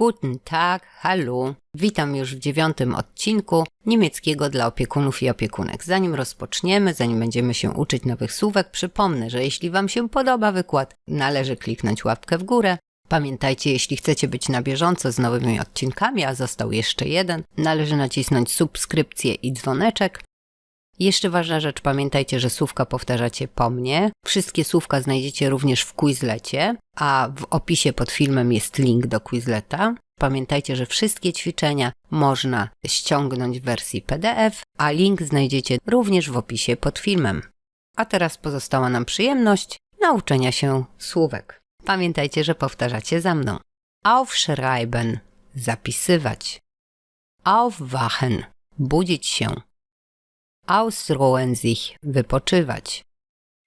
Guten Tag, hallo. Witam już w dziewiątym odcinku niemieckiego dla opiekunów i opiekunek. Zanim rozpoczniemy, zanim będziemy się uczyć nowych słówek, przypomnę, że jeśli Wam się podoba wykład, należy kliknąć łapkę w górę. Pamiętajcie, jeśli chcecie być na bieżąco z nowymi odcinkami, a został jeszcze jeden, należy nacisnąć subskrypcję i dzwoneczek. Jeszcze ważna rzecz, pamiętajcie, że słówka powtarzacie po mnie. Wszystkie słówka znajdziecie również w Quizlecie, a w opisie pod filmem jest link do Quizleta. Pamiętajcie, że wszystkie ćwiczenia można ściągnąć w wersji PDF, a link znajdziecie również w opisie pod filmem. A teraz pozostała nam przyjemność nauczenia się słówek. Pamiętajcie, że powtarzacie za mną. Aufschreiben zapisywać. Aufwachen budzić się. Ausruhen sich wypoczywać.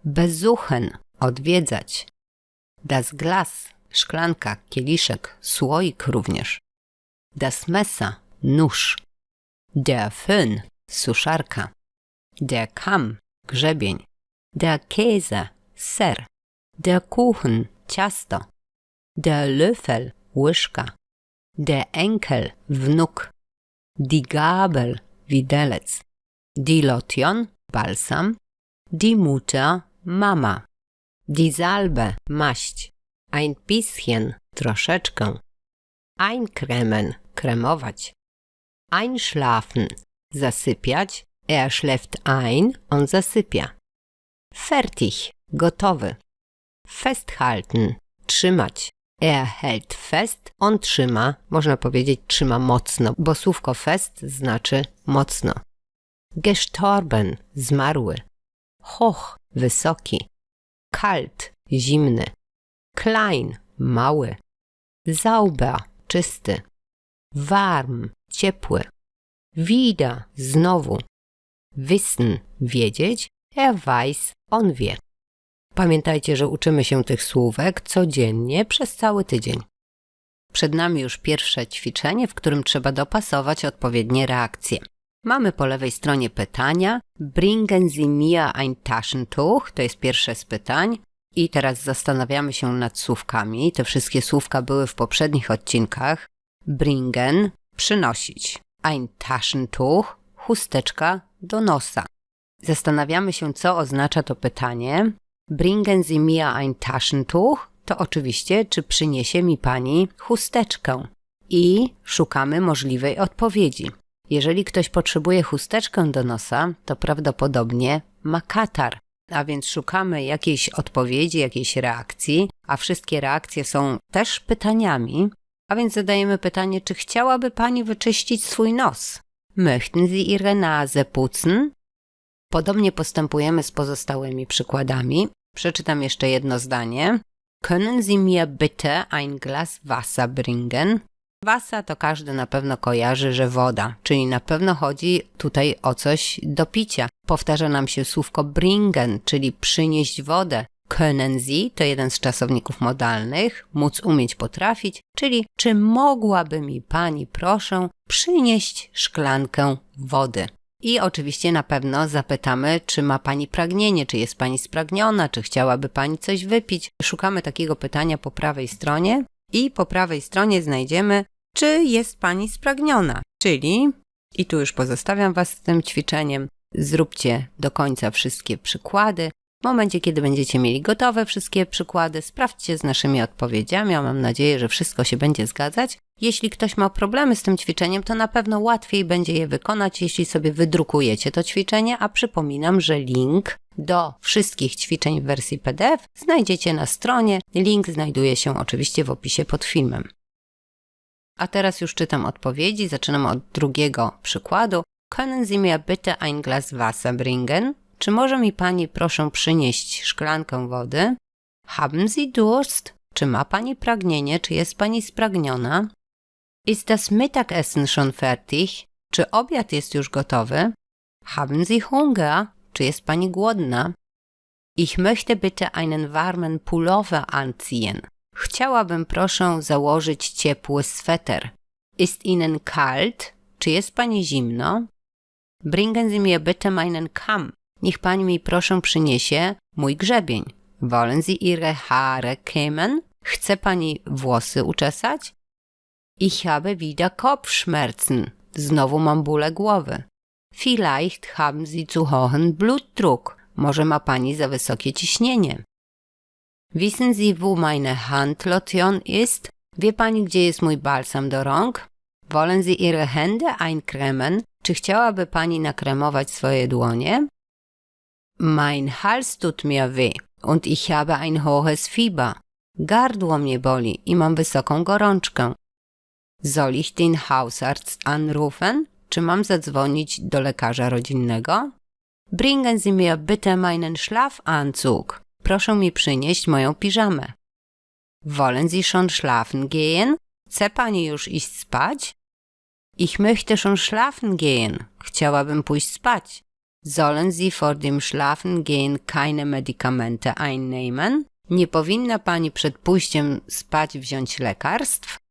Besuchen odwiedzać. Das Glas szklanka, kieliszek, słoik również. Das Messer nóż. Der Föhn suszarka. Der Kamm grzebień. Der Käse ser. Der Kuchen ciasto. Der Löffel łyżka. Der Enkel wnuk. Die Gabel widelec. Die Lotion balsam. Die Mutter mama. Die Salbe maść. Ein bisschen troszeczkę. Eincremen kremować. Einschlafen zasypiać. Er schläft ein, on zasypia. Fertig gotowy. Festhalten trzymać. Er hält fest, on trzyma, można powiedzieć trzyma mocno, bo słówko fest znaczy mocno. Gestorben zmarły. Hoch wysoki. Kalt zimny. Klein mały. Sauber czysty. Warm ciepły. Wieder znowu. Wissen wiedzieć. Er weiß on wie. Pamiętajcie, że uczymy się tych słówek codziennie przez cały tydzień. Przed nami już pierwsze ćwiczenie, w którym trzeba dopasować odpowiednie reakcje. Mamy po lewej stronie pytania. Bringen Sie mir ein Taschentuch? To jest pierwsze z pytań. I teraz zastanawiamy się nad słówkami. Te wszystkie słówka były w poprzednich odcinkach. Bringen przynosić. Ein Taschentuch chusteczka do nosa. Zastanawiamy się, co oznacza to pytanie. Bringen Sie mir ein Taschentuch? To oczywiście, czy przyniesie mi pani chusteczkę? I szukamy możliwej odpowiedzi. Jeżeli ktoś potrzebuje chusteczkę do nosa, to prawdopodobnie ma katar. A więc szukamy jakiejś odpowiedzi, jakiejś reakcji, a wszystkie reakcje są też pytaniami. A więc zadajemy pytanie, czy chciałaby pani wyczyścić swój nos? Möchten Sie Ihre Nase putzen? Podobnie postępujemy z pozostałymi przykładami. Przeczytam jeszcze jedno zdanie. Können Sie mir bitte ein Glas Wasser bringen? Wasser to każdy na pewno kojarzy, że woda, czyli na pewno chodzi tutaj o coś do picia. Powtarza nam się słówko bringen, czyli przynieść wodę. Können Sie to jeden z czasowników modalnych, móc umieć potrafić, czyli czy mogłaby mi pani proszę przynieść szklankę wody? I oczywiście na pewno zapytamy, czy ma Pani pragnienie, czy jest Pani spragniona, czy chciałaby Pani coś wypić. Szukamy takiego pytania po prawej stronie i po prawej stronie znajdziemy, czy jest Pani spragniona. Czyli, i tu już pozostawiam Was z tym ćwiczeniem, zróbcie do końca wszystkie przykłady. W momencie, kiedy będziecie mieli gotowe wszystkie przykłady, sprawdźcie z naszymi odpowiedziami, a mam nadzieję, że wszystko się będzie zgadzać. Jeśli ktoś ma problemy z tym ćwiczeniem, to na pewno łatwiej będzie je wykonać, jeśli sobie wydrukujecie to ćwiczenie, a przypominam, że link do wszystkich ćwiczeń w wersji PDF znajdziecie na stronie. Link znajduje się oczywiście w opisie pod filmem. A teraz już czytam odpowiedzi. Zaczynam od drugiego przykładu. Können Sie mir bitte ein Glas Wasser bringen? Czy może mi pani proszę przynieść szklankę wody? Haben Sie Durst? Czy ma pani pragnienie? Czy jest pani spragniona? Ist das Mittagessen schon fertig? Czy obiad jest już gotowy? Haben Sie Hunger? Czy jest pani głodna? Ich möchte bitte einen warmen Pullover anziehen. Chciałabym proszę założyć ciepły sweter. Ist Ihnen kalt? Czy jest pani zimno? Bringen Sie mir bitte meinen Kamm. Niech pani mi proszę przyniesie mój grzebień. Wollen Sie Ihre Haare kämmen? Chce pani włosy uczesać? Ich habe wieder Kopfschmerzen. Znowu mam bóle głowy. Vielleicht haben Sie zu hohen Blutdruck. Może ma pani za wysokie ciśnienie. Wissen Sie, wo meine Handlotion ist? Wie pani, gdzie jest mój balsam do rąk? Wollen Sie Ihre Hände eincremen? Czy chciałaby pani nakremować swoje dłonie? Mein Hals tut mir weh und ich habe ein hohes Fieber. Gardło mnie boli i mam wysoką gorączkę. Soll ich den Hausarzt anrufen? Czy mam zadzwonić do lekarza rodzinnego? Bringen Sie mir bitte meinen Schlafanzug. Proszę mi przynieść moją piżamę. Wollen Sie schon schlafen gehen? Chce pani już iść spać? Ich möchte schon schlafen gehen. Chciałabym pójść spać. Sollen Sie vor dem Schlafengehen keine Medikamente einnehmen? Nie powinna pani przed pójściem spać wziąć lekarstw?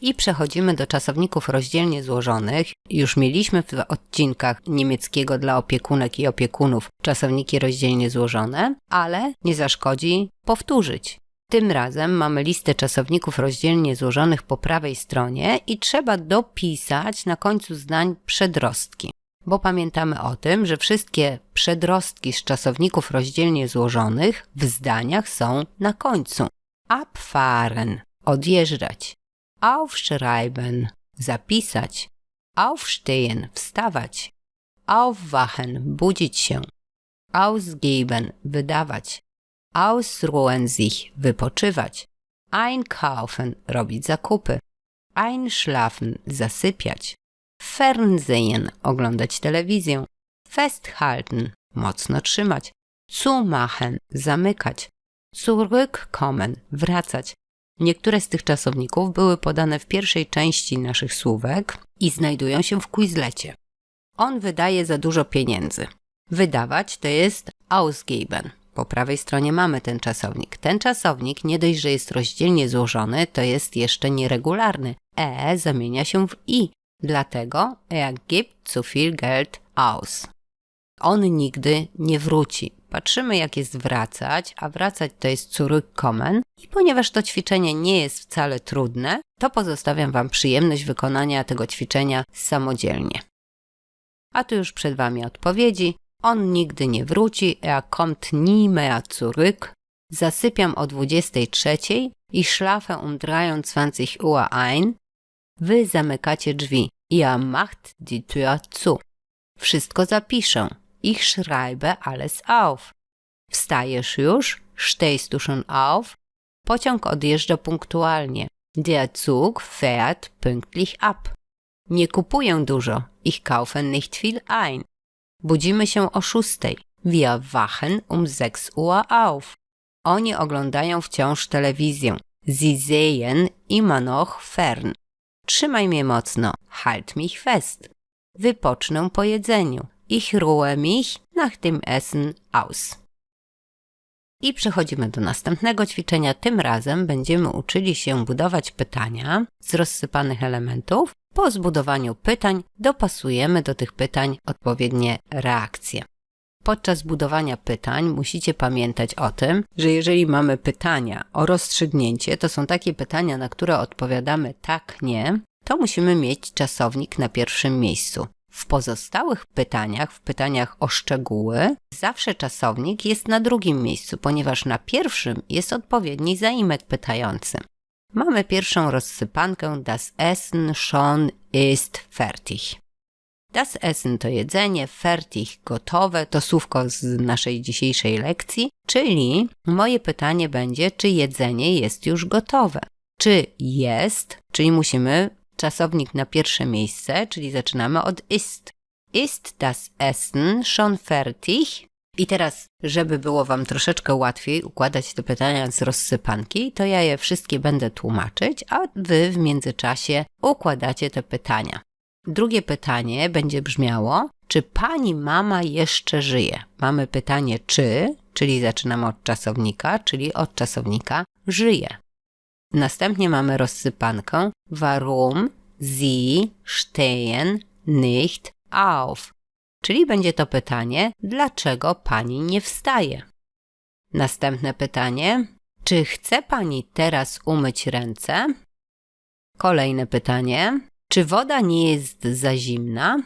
I przechodzimy do czasowników rozdzielnie złożonych. Już mieliśmy w odcinkach niemieckiego dla opiekunek i opiekunów czasowniki rozdzielnie złożone, ale nie zaszkodzi powtórzyć. Tym razem mamy listę czasowników rozdzielnie złożonych po prawej stronie i trzeba dopisać na końcu zdań przedrostki. Bo pamiętamy o tym, że wszystkie przedrostki z czasowników rozdzielnie złożonych w zdaniach są na końcu. Abfahren odjeżdżać, aufschreiben. Zapisać, aufstehen. Wstawać, aufwachen. Budzić się, ausgeben. Wydawać, ausruhen sich. Wypoczywać, einkaufen. Robić zakupy, einschlafen. Zasypiać, Fernsehen. Oglądać telewizję, festhalten. Mocno trzymać, zumachen. Zamykać, zurückkommen. Wracać. Niektóre z tych czasowników były podane w pierwszej części naszych słówek i znajdują się w Quizlecie. On wydaje za dużo pieniędzy. Wydawać to jest ausgeben. Po prawej stronie mamy ten czasownik. Ten czasownik nie dość, że jest rozdzielnie złożony, to jest jeszcze nieregularny. E zamienia się w i, dlatego er gibt zu viel Geld aus. On nigdy nie wróci. Patrzymy, jak jest wracać, a wracać to jest zurückkommen. I ponieważ to ćwiczenie nie jest wcale trudne, to pozostawiam Wam przyjemność wykonania tego ćwiczenia samodzielnie. A tu już przed Wami odpowiedzi. On nigdy nie wróci, er kommt nie mehr zurück. Zasypiam o 23 i schlafe um 23 Uhr ein. Wy zamykacie drzwi. Ihr macht die Tür zu. Wszystko zapiszę. Ich schreibe alles auf. Wstajesz już? Stehst du schon auf? Pociąg odjeżdża punktualnie. Der Zug fährt pünktlich ab. Nie kupuję dużo. Ich kaufe nicht viel ein. Budzimy się o szóstej. Wir wachen um 6 Uhr auf. Oni oglądają wciąż telewizję. Sie sehen immer noch fern. Trzymaj mnie mocno. Halt mich fest. Wypocznę po jedzeniu. Ich ruhe mich nach dem Essen aus. I przechodzimy do następnego ćwiczenia. Tym razem będziemy uczyli się budować pytania z rozsypanych elementów. Po zbudowaniu pytań dopasujemy do tych pytań odpowiednie reakcje. Podczas budowania pytań musicie pamiętać o tym, że jeżeli mamy pytania o rozstrzygnięcie, to są takie pytania, na które odpowiadamy tak, nie, to musimy mieć czasownik na pierwszym miejscu. W pozostałych pytaniach, w pytaniach o szczegóły, zawsze czasownik jest na drugim miejscu, ponieważ na pierwszym jest odpowiedni zaimek pytający. Mamy pierwszą rozsypankę Das Essen schon ist fertig. Das Essen to jedzenie, fertig gotowe, to słówko z naszej dzisiejszej lekcji, czyli moje pytanie będzie, czy jedzenie jest już gotowe. Czy jest, czyli musimy czasownik na pierwsze miejsce, czyli zaczynamy od ist. Ist das Essen schon fertig? I teraz, żeby było Wam troszeczkę łatwiej układać te pytania z rozsypanki, to ja je wszystkie będę tłumaczyć, a Wy w międzyczasie układacie te pytania. Drugie pytanie będzie brzmiało, czy Pani mama jeszcze żyje? Mamy pytanie czy, czyli zaczynamy od czasownika, czyli od czasownika żyje. Następnie mamy rozsypankę Warum Sie stehen nicht auf? Czyli będzie to pytanie, dlaczego pani nie wstaje? Następne pytanie, czy chce pani teraz umyć ręce? Kolejne pytanie. Czy woda nie jest za zimna?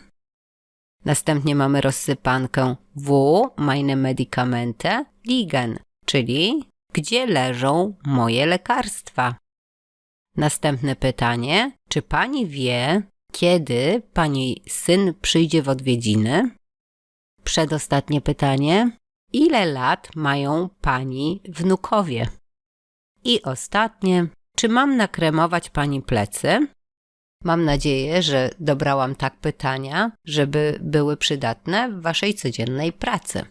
Następnie mamy rozsypankę Wo meine Medikamente liegen, czyli gdzie leżą moje lekarstwa? Następne pytanie. Czy pani wie, kiedy pani syn przyjdzie w odwiedziny? Przedostatnie pytanie. Ile lat mają pani wnukowie? I ostatnie. Czy mam nakremować pani plecy? Mam nadzieję, że dobrałam tak pytania, żeby były przydatne w waszej codziennej pracy.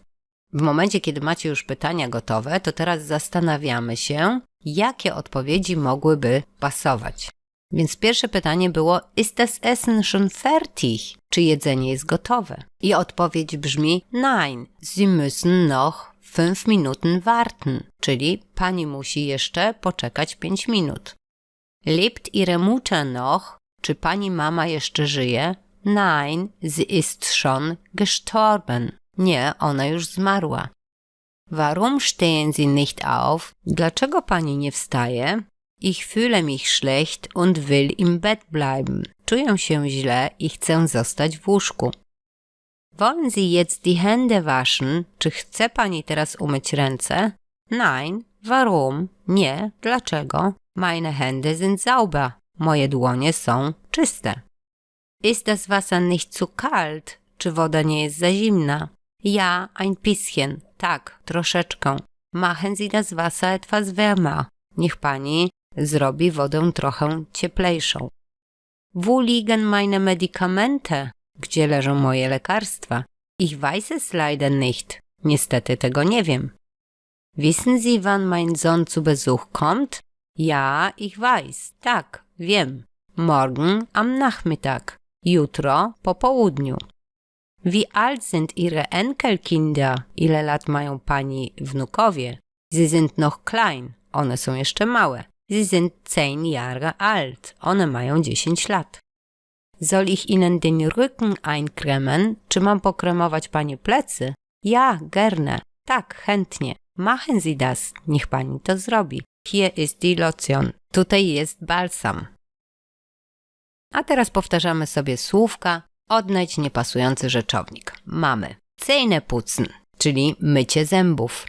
W momencie, kiedy macie już pytania gotowe, to teraz zastanawiamy się, jakie odpowiedzi mogłyby pasować. Więc pierwsze pytanie było: Ist das Essen schon fertig? Czy jedzenie jest gotowe? I odpowiedź brzmi: Nein, Sie müssen noch fünf Minuten warten, czyli pani musi jeszcze poczekać 5 minut. Lebt Ihre Mutter noch? Czy pani mama jeszcze żyje? Nein, sie ist schon gestorben. Nie, ona już zmarła. Warum stehen Sie nicht auf? Dlaczego pani nie wstaje? Ich fühle mich schlecht und will im Bett bleiben. Czuję się źle i chcę zostać w łóżku. Wollen Sie jetzt die Hände waschen? Czy chce pani teraz umyć ręce? Nein. Warum? Nie. Dlaczego? Meine Hände sind sauber. Moje dłonie są czyste. Ist das Wasser nicht zu kalt? Czy woda nie jest za zimna? Ja, ein bisschen. Tak, troszeczkę. Machen Sie das Wasser etwas wärmer. Niech pani zrobi wodę trochę cieplejszą. Wo liegen meine Medikamente? Gdzie leżą moje lekarstwa? Ich weiß es leider nicht. Niestety tego nie wiem. Wissen Sie, wann mein Sohn zu Besuch kommt? Ja, ich weiß. Tak, wiem. Morgen am Nachmittag. Jutro po południu. Wie alt sind Ihre Enkelkinder? Ile lat mają pani wnukowie? Sie sind noch klein. One są jeszcze małe. Sie sind zehn Jahre alt. One mają 10 lat. Soll ich Ihnen den Rücken eincremen? Czy mam pokremować pani plecy? Ja, gerne. Tak, chętnie. Machen Sie das. Niech pani to zrobi. Hier ist die Lotion. Tutaj jest balsam. A teraz powtarzamy sobie słówka. Odnajdź niepasujący rzeczownik. Mamy Zähne putzen, czyli mycie zębów.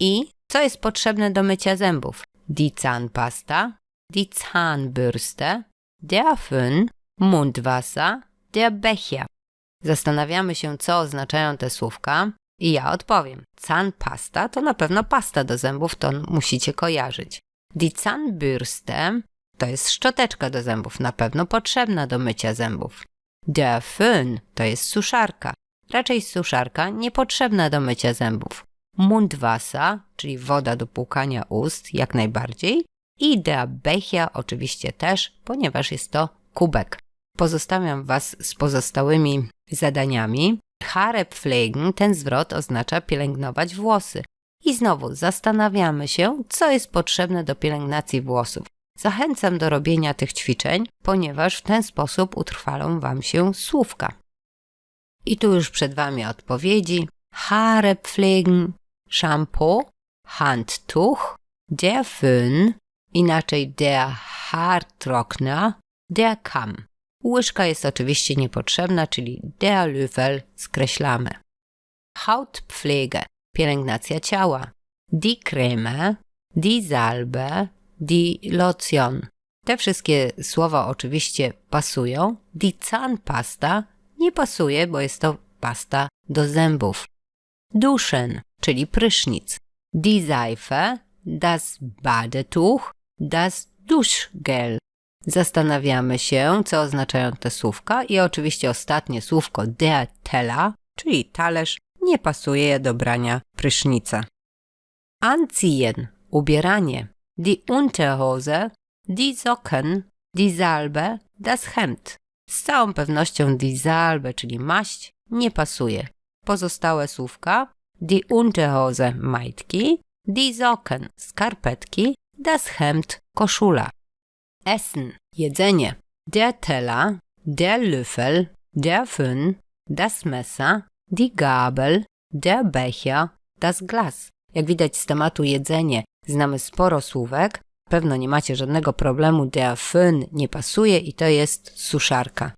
I co jest potrzebne do mycia zębów? Die Zahnpasta, die Zahnbürste, der Föhn, Mundwasser, der Becher. Zastanawiamy się, co oznaczają te słówka i ja odpowiem. Zahnpasta to na pewno pasta do zębów, to musicie kojarzyć. Die Zahnbürste to jest szczoteczka do zębów, na pewno potrzebna do mycia zębów. Der Föhn to jest suszarka, raczej suszarka niepotrzebna do mycia zębów. Mundwasser, czyli woda do płukania ust, jak najbardziej. I der Becher oczywiście też, ponieważ jest to kubek. Pozostawiam Was z pozostałymi zadaniami. Haare pflegen, ten zwrot oznacza pielęgnować włosy. I znowu zastanawiamy się, co jest potrzebne do pielęgnacji włosów. Zachęcam do robienia tych ćwiczeń, ponieważ w ten sposób utrwalą Wam się słówka. I tu już przed Wami odpowiedzi. Haare pflegen, Shampoo, Handtuch, der Föhn, inaczej der Haartrockner, der Kamm. Łyżka jest oczywiście niepotrzebna, czyli der Löffel skreślamy. Hautpflege, pielęgnacja ciała. Die Creme, die Salbe, die Lotion. Te wszystkie słowa oczywiście pasują. Die Zahnpasta nie pasuje, bo jest to pasta do zębów. Duschen, czyli prysznic. Die Seife, das Badetuch, das Duschgel. Zastanawiamy się, co oznaczają te słówka i oczywiście ostatnie słówko der Teller, czyli talerz, nie pasuje do brania prysznica. Anziehen, ubieranie. Die Unterhose, die Socken, die Salbe, das Hemd. Z całą pewnością die Salbe, czyli maść, nie pasuje. Pozostałe słówka die Unterhose majtki, die Socken skarpetki, das Hemd koszula. Essen jedzenie. Der Teller, der Löffel, der Föhn, das Messer, die Gabel, der Becher, das Glas. Jak widać z tematu jedzenie znamy sporo słówek, pewno nie macie żadnego problemu, der Föhn nie pasuje i to jest suszarka.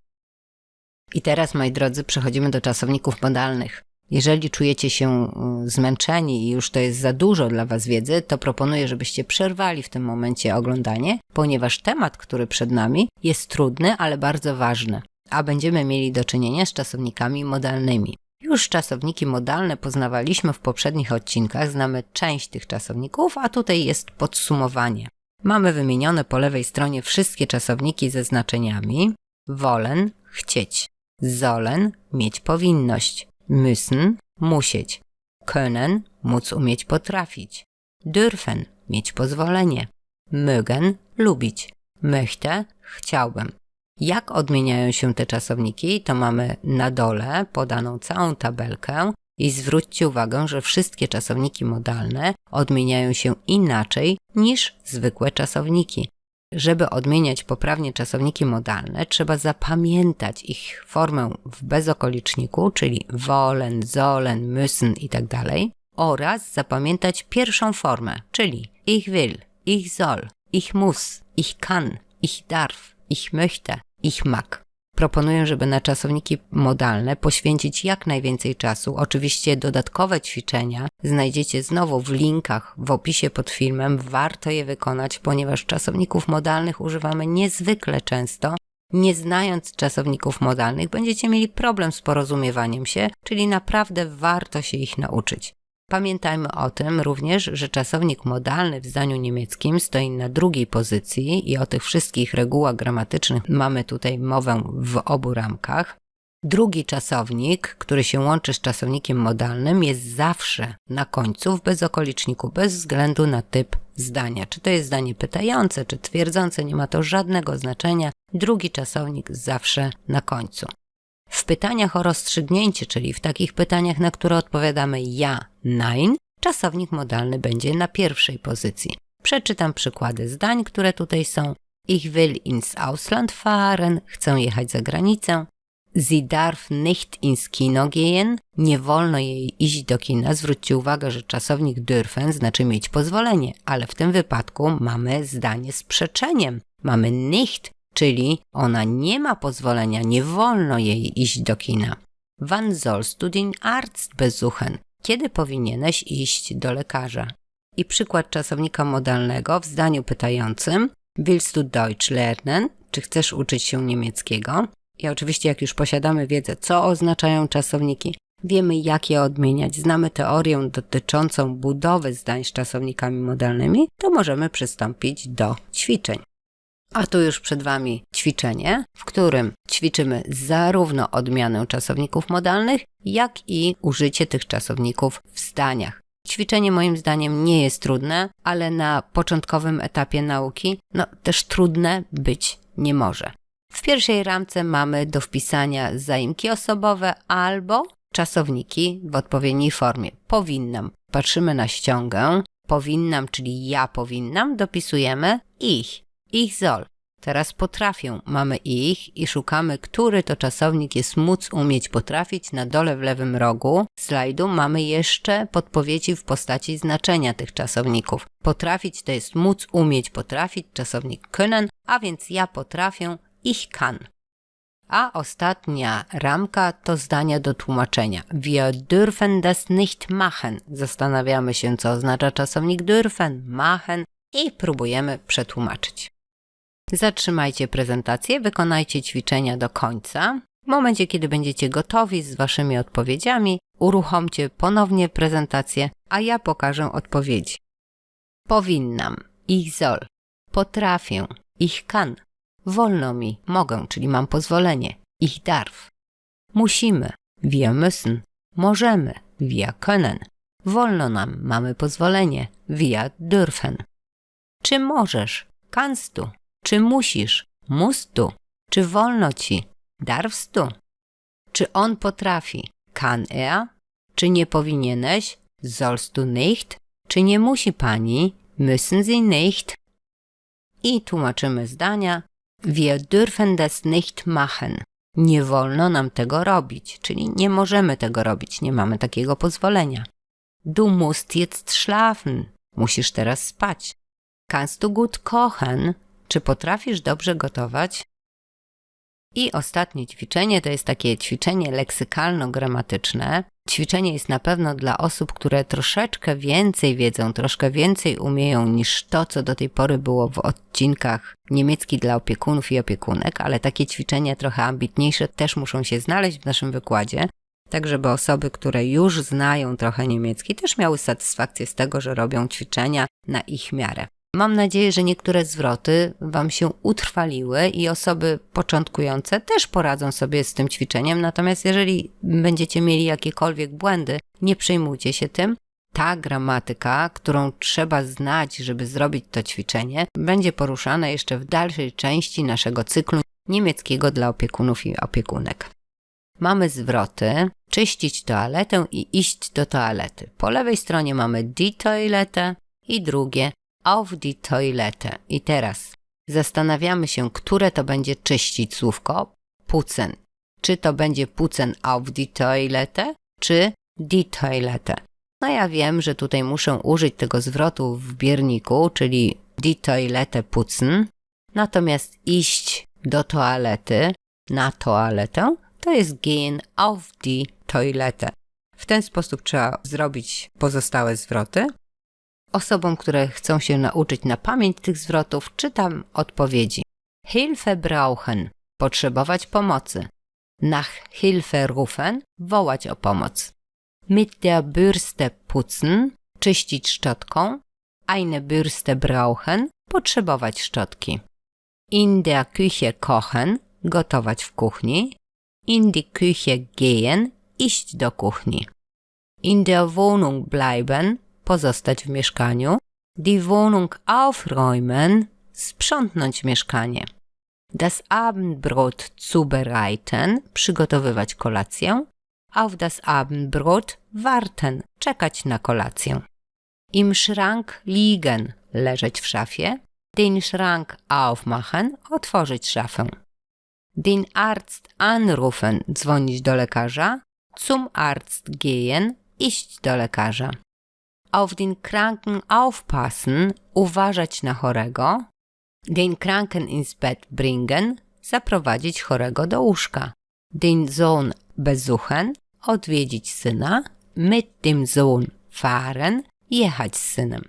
I teraz, moi drodzy, przechodzimy do czasowników modalnych. Jeżeli czujecie się y, zmęczeni i już to jest za dużo dla Was wiedzy, to proponuję, żebyście przerwali w tym momencie oglądanie, ponieważ temat, który przed nami, jest trudny, ale bardzo ważny, a będziemy mieli do czynienia z czasownikami modalnymi. Już czasowniki modalne poznawaliśmy w poprzednich odcinkach, znamy część tych czasowników, a tutaj jest podsumowanie. Mamy wymienione po lewej stronie wszystkie czasowniki ze znaczeniami. Wollen, chcieć, sollen, mieć powinność, müssen, musieć, können, móc umieć potrafić, dürfen, mieć pozwolenie, mögen, lubić, möchte, chciałbym. Jak odmieniają się te czasowniki, to mamy na dole podaną całą tabelkę i zwróćcie uwagę, że wszystkie czasowniki modalne odmieniają się inaczej niż zwykłe czasowniki. Żeby odmieniać poprawnie czasowniki modalne, trzeba zapamiętać ich formę w bezokoliczniku, czyli wollen, sollen, müssen itd. oraz zapamiętać pierwszą formę, czyli ich will, ich soll, ich muss, ich kann, ich darf, ich möchte, ich mag. Proponuję, żeby na czasowniki modalne poświęcić jak najwięcej czasu. Oczywiście dodatkowe ćwiczenia znajdziecie znowu w linkach w opisie pod filmem. Warto je wykonać, ponieważ czasowników modalnych używamy niezwykle często. Nie znając czasowników modalnych, będziecie mieli problem z porozumiewaniem się, czyli naprawdę warto się ich nauczyć. Pamiętajmy o tym również, że czasownik modalny w zdaniu niemieckim stoi na drugiej pozycji i o tych wszystkich regułach gramatycznych mamy tutaj mowę w obu ramkach. Drugi czasownik, który się łączy z czasownikiem modalnym, jest zawsze na końcu w bezokoliczniku, bez względu na typ zdania. Czy to jest zdanie pytające, czy twierdzące, nie ma to żadnego znaczenia. Drugi czasownik zawsze na końcu. W pytaniach o rozstrzygnięcie, czyli w takich pytaniach, na które odpowiadamy ja, nein, czasownik modalny będzie na pierwszej pozycji. Przeczytam przykłady zdań, które tutaj są. Ich will ins Ausland fahren, chcę jechać za granicę. Sie darf nicht ins Kino gehen, nie wolno jej iść do kina. Zwróćcie uwagę, że czasownik dürfen znaczy mieć pozwolenie, ale w tym wypadku mamy zdanie z przeczeniem. Mamy nicht, czyli ona nie ma pozwolenia, nie wolno jej iść do kina. Wann sollst du den Arzt besuchen? Kiedy powinieneś iść do lekarza? I przykład czasownika modalnego w zdaniu pytającym Willst du Deutsch lernen? Czy chcesz uczyć się niemieckiego? I oczywiście jak już posiadamy wiedzę, co oznaczają czasowniki, wiemy jak je odmieniać, znamy teorię dotyczącą budowy zdań z czasownikami modalnymi, to możemy przystąpić do ćwiczeń. A tu już przed Wami ćwiczenie, w którym ćwiczymy zarówno odmianę czasowników modalnych, jak i użycie tych czasowników w zdaniach. Ćwiczenie moim zdaniem nie jest trudne, ale na początkowym etapie nauki, no też trudne być nie może. W pierwszej ramce mamy do wpisania zaimki osobowe albo czasowniki w odpowiedniej formie. Powinnam. Patrzymy na ściągę. Powinnam, czyli ja powinnam, dopisujemy ich ich soll. Teraz potrafię, mamy ich i szukamy, który to czasownik jest móc, umieć, potrafić. Na dole w lewym rogu slajdu mamy jeszcze podpowiedzi w postaci znaczenia tych czasowników. Potrafić to jest móc, umieć, potrafić, czasownik können, a więc ja potrafię, ich kann. A ostatnia ramka to zdania do tłumaczenia. Wir dürfen das nicht machen. Zastanawiamy się, co oznacza czasownik dürfen, machen i próbujemy przetłumaczyć. Zatrzymajcie prezentację, wykonajcie ćwiczenia do końca. W momencie, kiedy będziecie gotowi z Waszymi odpowiedziami, uruchomcie ponownie prezentację, a ja pokażę odpowiedzi. Powinnam, ich soll, potrafię, ich kann, wolno mi, mogę, czyli mam pozwolenie, ich darf. Musimy, wir müssen, możemy, wir können. Wolno nam, mamy pozwolenie, wir dürfen. Czy możesz, kannst du, czy musisz? Musst du. Czy wolno ci? Darfst du. Czy on potrafi? Kann er? Czy nie powinieneś? Sollst du nicht? Czy nie musi pani? Müssen sie nicht? I tłumaczymy zdania. Wir dürfen das nicht machen. Nie wolno nam tego robić, czyli nie możemy tego robić, nie mamy takiego pozwolenia. Du musst jetzt schlafen. Musisz teraz spać. Kannst du gut kochen? Czy potrafisz dobrze gotować? I ostatnie ćwiczenie to jest takie ćwiczenie leksykalno-gramatyczne. Ćwiczenie jest na pewno dla osób, które troszeczkę więcej wiedzą, troszkę więcej umieją niż to, co do tej pory było w odcinkach niemiecki dla opiekunów i opiekunek, ale takie ćwiczenia trochę ambitniejsze też muszą się znaleźć w naszym wykładzie, tak żeby osoby, które już znają trochę niemiecki, też miały satysfakcję z tego, że robią ćwiczenia na ich miarę. Mam nadzieję, że niektóre zwroty Wam się utrwaliły i osoby początkujące też poradzą sobie z tym ćwiczeniem. Natomiast jeżeli będziecie mieli jakiekolwiek błędy, nie przejmujcie się tym. Ta gramatyka, którą trzeba znać, żeby zrobić to ćwiczenie, będzie poruszana jeszcze w dalszej części naszego cyklu niemieckiego dla opiekunów i opiekunek. Mamy zwroty czyścić toaletę i iść do toalety. Po lewej stronie mamy die Toilette i drugie auf die Toilette. I teraz zastanawiamy się, które to będzie czyścić słówko putzen. Czy to będzie putzen auf die Toilette, czy die Toilette. No ja wiem, że tutaj muszę użyć tego zwrotu w bierniku, czyli die Toilette putzen. Natomiast iść do toalety, na toaletę, to jest gehen auf die Toilette. W ten sposób trzeba zrobić pozostałe zwroty. Osobom, które chcą się nauczyć na pamięć tych zwrotów, czytam odpowiedzi. Hilfe brauchen potrzebować pomocy. Nach Hilfe rufen wołać o pomoc. Mit der Bürste putzen czyścić szczotką. Eine Bürste brauchen potrzebować szczotki. In der Küche kochen gotować w kuchni. In die Küche gehen iść do kuchni. In der Wohnung bleiben pozostać w mieszkaniu, die Wohnung aufräumen, sprzątnąć mieszkanie. Das Abendbrot zubereiten, przygotowywać kolację, auf das Abendbrot warten, czekać na kolację. Im Schrank liegen, leżeć w szafie, den Schrank aufmachen, otworzyć szafę. Den Arzt anrufen, dzwonić do lekarza, zum Arzt gehen, iść do lekarza auf den Kranken aufpassen, uważać na chorego, den Kranken ins Bett bringen, zaprowadzić chorego do łóżka, den Sohn besuchen, odwiedzić syna, mit dem Sohn fahren, jechać z synem.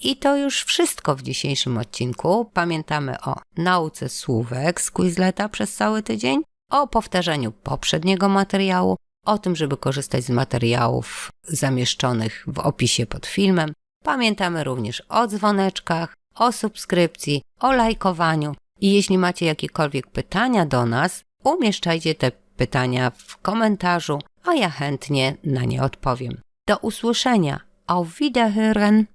I to już wszystko w dzisiejszym odcinku. Pamiętamy o nauce słówek z Quizleta przez cały tydzień, o powtarzaniu poprzedniego materiału, o tym, żeby korzystać z materiałów zamieszczonych w opisie pod filmem. Pamiętamy również o dzwoneczkach, o subskrypcji, o lajkowaniu i jeśli macie jakiekolwiek pytania do nas, umieszczajcie te pytania w komentarzu, a ja chętnie na nie odpowiem. Do usłyszenia. Auf Wiederhören!